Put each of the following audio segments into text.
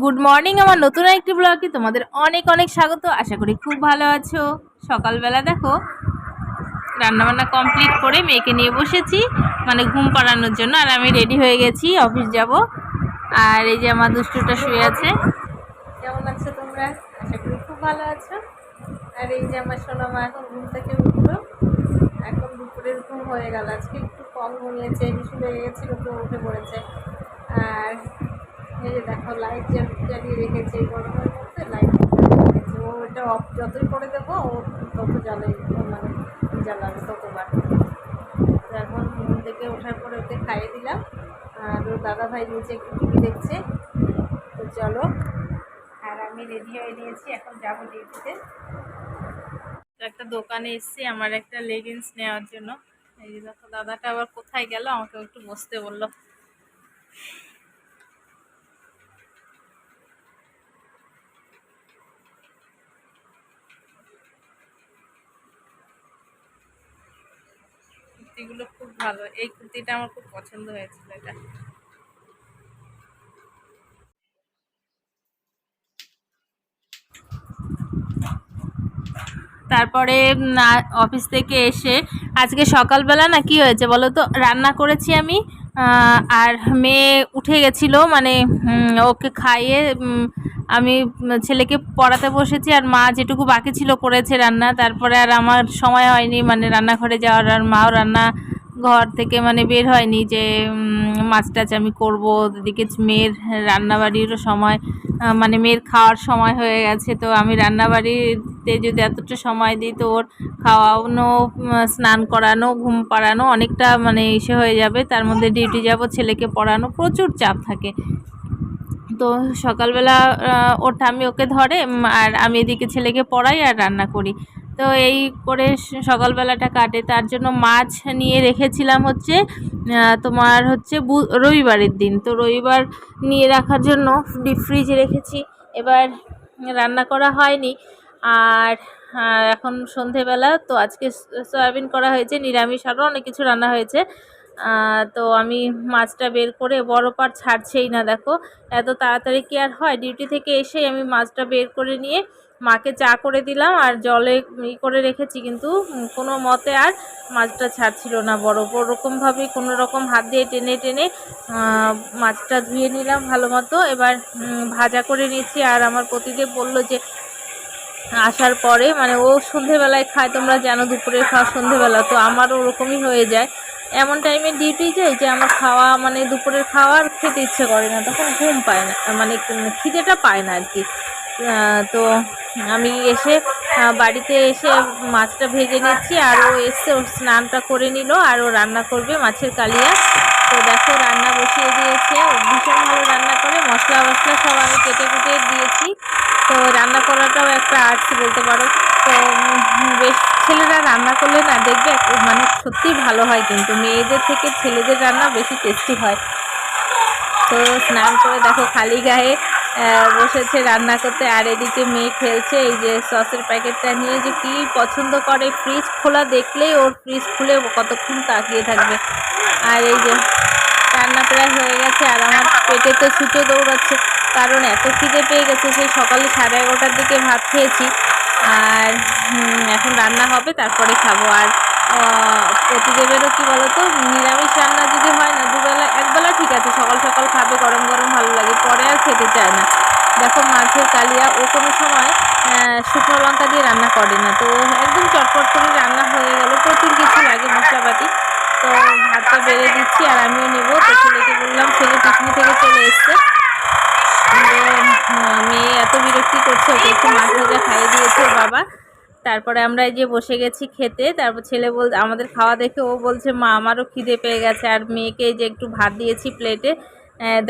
Good morning আমার নতুন একটি ব্লগে তোমাদের অনেক অনেক স্বাগত। আশা করি খুব ভালো আছো। সকালবেলা দেখো, রান্নাবান্না কমপ্লিট করে মেয়েকে নিয়ে বসেছি মানে ঘুম পাড়ানোর জন্য, আর আমি রেডি হয়ে গেছি অফিস যাব। আর এই যে আমার দুষ্টুটা শুয়ে আছে। কেমন আছো তোমরা? আশা করি খুব ভালো আছো। আর এই যে আমার সোনামা এখন ঘুম থেকে উঠল। এখন দুপুরের ঘুম হয়ে গেল। আজকে একটু কম ঘুমিয়েছে হিসু লেগে গেছে তো উঠে পড়েছে। আর এই যে দেখো লাইট জ্বালিয়ে রেখেছে গরমের মধ্যে লাইট ও এটা অফ যতই করে দেবো, ও তত জ্বালাই মানে জ্বালাবে ততবার। এখন ঘুম থেকে ওঠার পরে ওকে খাইয়ে দিলাম। আর ওর দাদা ভাই নিচে একটু টিভি দেখছে। তো চলো। আর আমি রেডি হয়ে নিয়েছি, এখন যাব ডিউটিতে। একটা দোকানে এসেছি আমার একটা লেগিংস নেওয়ার জন্য। এই দেখো, দাদাটা আবার কোথায় গেল? আমাকে একটু বসতে বলল। কুর্তিগুলো খুব ভালো। এই কুর্তিটা আমার খুব পছন্দ হয়েছিল এটা। তারপরে অফিস থেকে এসে আজকে সকালবেলা না কি হয়েছে বলো তো? রান্না করেছি আমি আর মেয়ে উঠে গেছিল মানে ওকে খাইয়ে আমি ছেলেকে পড়াতে বসেছি আর মা যেটুকু বাকি ছিল করেছে রান্না, তারপরে আর আমার সময় হয়নি মানে রান্নাঘরে যাওয়ার, আর মাও রান্না ঘর থেকে মানে বের হয়নি যে মাছ টাছ আমি করব। ওদিকে মেয়ের রান্নাবাড়িরও সময় মানে মেয়ের খাওয়ার সময় হয়ে গেছে, তো আমি রান্নাবাড়িতে যদি এতটা সময় দিই, তো ওর খাওয়ানো স্নান করানো, ঘুম পাড়ানো অনেকটা মানে ইসে হয়ে যাবে। তার মধ্যে ডিউটি যাব, ছেলেকে পড়ানো প্রচুর চাপ থাকে। তো সকালবেলা আহ, আমি ওকে ধরে আর আমি এদিকে ছেলেকে পড়াই আর রান্না করি। তো এই করে সকালবেলাটা কাটে। তার জন্য মাছ নিয়ে রেখেছিলাম হচ্ছে তোমার হচ্ছে রবিবারের দিন। তো রবিবার নিয়ে রাখার জন্য ডিপ ফ্রিজে রেখেছি। এবার রান্না করা হয়নি। আর এখন সন্ধেবেলা। তো আজকে সয়াবিন করা হয়েছে নিরামিষ আরও অনেক কিছু রান্না হয়েছে। তো আমি মাছটা বের করে বড় পাট ছাড়ছেই না, দেখো। এত তাড়াতাড়ি কি আর হয়? ডিউটি থেকে এসেই আমি মাছটা বের করে নিয়ে মাকে চা করে দিলাম আর জলে ই করে রেখেছি, কিন্তু কোনো মতে আর মাছটা ছাড়ছিল না। বড়, ওরকমভাবে কোনো রকম হাত দিয়ে টেনে টেনে মাছটা ধুয়ে নিলাম ভালো মতো। এবার ভাজা করে নিয়েছি আর আমার প্রতিদেব বলল যে, আসার পরে মানে ও সন্ধেবেলায় খায়, তোমরা জানো দুপুরের খাওয়া সন্ধেবেলা, তো আমারও ওরকমই হয়ে যায়। এমন টাইমে ডিউটি যাই যে আমার খাওয়া মানে দুপুরের খাওয়ার খেতে ইচ্ছে করে না, তখন ঘুম পায় না মানে খিদেটা পায় না আর কি তো আমি এসে বাড়িতে এসে মাছটা ভেজে নিচ্ছি, আর ও এসে ওর স্নানটা করে নিল, আর ও রান্না করবে মাছের কালিয়া। তো দেখো, রান্না বসিয়ে দিয়েছে ভীষণ ভালো রান্না করে, মশলা মশলা সব আমি কেটে কুটে দিয়েছি। তো রান্না করাটাও একটা আর্টস বলতে পারো। তো বেশ ছেলেরা রান্না করলে না দেখবে মানে সত্যিই ভালো হয় কিন্তু। মেয়েদের থেকে ছেলেদের রান্না বেশি টেস্টি হয়। তো স্নান করে দেখো খালি গায়ে বসেছে রান্না করতে। আর এদিকে মেয়ে খেলছে, এই যে সসের প্যাকেটটা নিয়ে যে কি পছন্দ করে ফ্রিজ খোলা দেখলেই ওর ফ্রিজ খুলে কতক্ষণ তাকিয়ে থাকবে। আর এই যে রান্না প্রায় হয়ে গেছে, আর আমার পেটে তো ছুঁচো দৌড়াচ্ছে। কারণ এত খিদে পেয়ে গেছে, সেই সকালে সাড়ে এগারোটার দিকে ভাত খেয়েছি। আর এখন রান্না হবে, তারপরে খাব। আর প্রতিদেবেরও কি বলতো, নিরামিষ রান্না যদি হয় না, দুবেলা, একবেলা ঠিক আছে, সকাল সকাল খাবে, গরম গরম ভালো লাগে, পরে আর খেতে চায় না। দেখো, মাছের কালিয়া, ও কোনো সময় শুকনো লঙ্কা দিয়ে রান্না করে না। তো একদম চটপট করে রান্না হয়ে গেল, প্রচুর কিছু লাগে মশলাপাতি। তো ভাতটা বেড়ে দিচ্ছি, আর আমিও নেব। তো ছেলেকে বললাম, ছেলে টিফিনি থেকে চলে এসছে যে, উম, মেয়ে এত বিরক্তি করছে ওকে একটু মাছ ভাজা খাইয়ে দিয়েছে ওর বাবা। তারপরে আমরা এই যে বসে গেছি খেতে, তারপর ছেলে বল আমাদের খাওয়া দেখে ও বলছে, মা, আমারও খিদে পেয়ে গেছে, আর মেয়েকে যে একটু ভাত দিয়েছি প্লেটে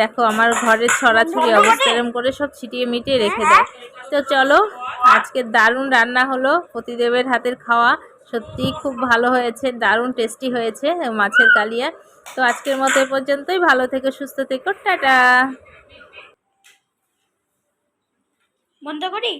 দেখো আমার ঘরের ছড়াছড়ি অবস্থা এরম করে সব ছিটিয়ে মিটিয়ে রেখে দেয় তো চলো, আজকে দারুণ রান্না হলো পতিদেবের হাতের খাওয়া, সত্যিই খুব ভালো হয়েছে, দারুণ টেস্টি হয়েছে মাছের কালিয়া। তো আজকের মতো এ পর্যন্তই, ভালো থেকে, সুস্থ থেকো, টাটা। বন্ধ করি?